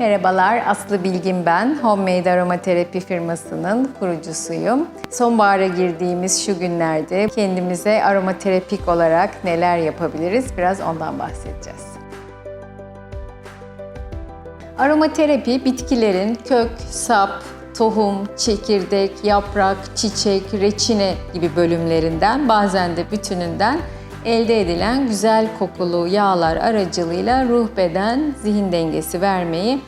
Merhabalar, Aslı Bilgin ben. Homemade Aromaterapi firmasının kurucusuyum. Sonbahara girdiğimiz şu günlerde kendimize aromaterapik olarak neler yapabiliriz? Biraz ondan bahsedeceğiz. Aromaterapi bitkilerin kök, sap, tohum, çekirdek, yaprak, çiçek, reçine gibi bölümlerinden bazen de bütününden elde edilen güzel kokulu yağlar aracılığıyla ruh beden zihin dengesi vermeyi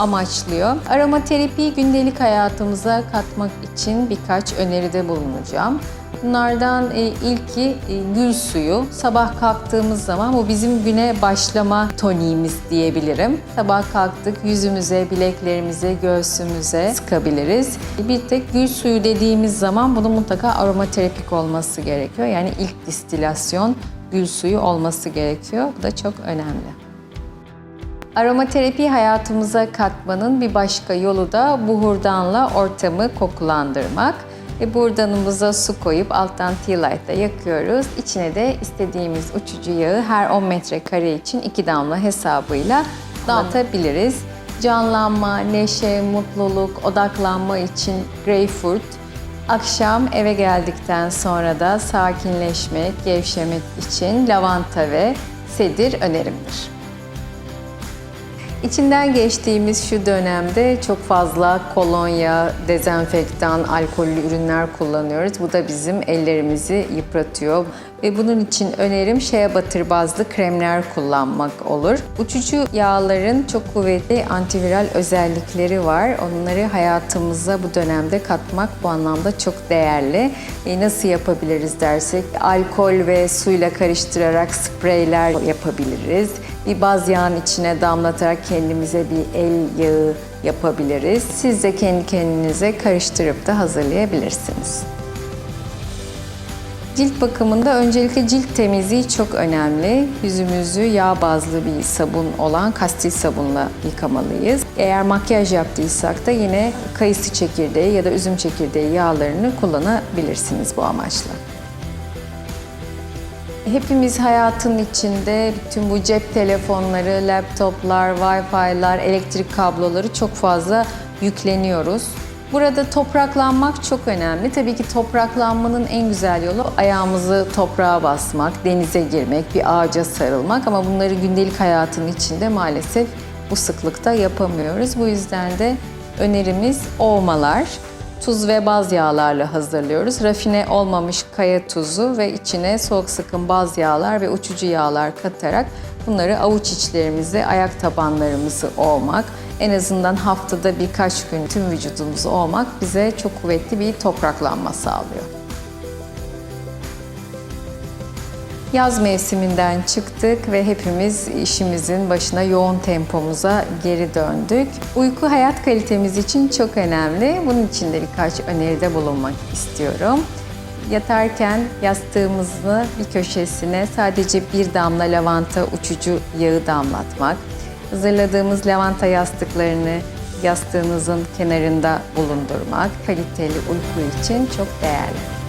amaçlıyor. Aromaterapiyi gündelik hayatımıza katmak için birkaç öneride bulunacağım. Bunlardan e, ilki e, gül suyu. Sabah kalktığımız zaman bu bizim güne başlama toniğimiz diyebilirim. Sabah kalktık yüzümüze, bileklerimize, göğsümüze sıkabiliriz. Bir tek gül suyu dediğimiz zaman bunun mutlaka aromaterapik olması gerekiyor. Yani ilk distilasyon gül suyu olması gerekiyor. Bu da çok önemli. Aromaterapi hayatımıza katmanın bir başka yolu da buhurdanla ortamı kokulandırmak. E buradanımıza su koyup alttan tea light'la yakıyoruz. İçine de istediğimiz uçucu yağı her 10 metrekare için 2 damla hesabıyla dağıtabiliriz. Canlanma, neşe, mutluluk, odaklanma için greyfurt, Akşam eve geldikten sonra da sakinleşmek, gevşemek için lavanta ve sedir önerimdir. İçinden geçtiğimiz şu dönemde çok fazla kolonya, dezenfektan, alkollü ürünler kullanıyoruz. Bu da bizim ellerimizi yıpratıyor. Ve bunun için önerim butter bazlı kremler kullanmak olur. Uçucu yağların çok kuvvetli antiviral özellikleri var. Onları hayatımıza bu dönemde katmak bu anlamda çok değerli. E nasıl yapabiliriz dersek alkol ve suyla karıştırarak spreyler yapabiliriz. Bir baz yağın içine damlatarak kendimize bir el yağı yapabiliriz. Siz de kendi kendinize karıştırıp da hazırlayabilirsiniz. Cilt bakımında öncelikle cilt temizliği çok önemli. Yüzümüzü yağ bazlı bir sabun olan kastil sabunla yıkamalıyız. Eğer makyaj yaptıysak da yine kayısı çekirdeği ya da üzüm çekirdeği yağlarını kullanabilirsiniz bu amaçla. Hepimiz hayatın içinde bütün bu cep telefonları, laptoplar, wifi'lar, elektrik kabloları çok fazla yükleniyoruz. Burada topraklanmak çok önemli. Tabii ki topraklanmanın en güzel yolu ayağımızı toprağa basmak, denize girmek, bir ağaca sarılmak ama bunları gündelik hayatın içinde maalesef bu sıklıkta yapamıyoruz. Bu yüzden de önerimiz ovmalar. Tuz ve baz yağlarla hazırlıyoruz. Rafine olmamış kaya tuzu ve içine soğuk sıkım baz yağlar ve uçucu yağlar katarak bunları avuç içlerimizi, ayak tabanlarımızı ovmak, en azından haftada birkaç gün tüm vücudumuzu ovmak bize çok kuvvetli bir topraklanma sağlıyor. Yaz mevsiminden çıktık ve hepimiz işimizin başına yoğun tempomuza geri döndük. Uyku hayat kalitemiz için çok önemli. Bunun için de birkaç öneride bulunmak istiyorum. Yatarken yastığımızı bir köşesine sadece bir damla lavanta uçucu yağı damlatmak. Hazırladığımız lavanta yastıklarını yastığınızın kenarında bulundurmak kaliteli uyku için çok değerli.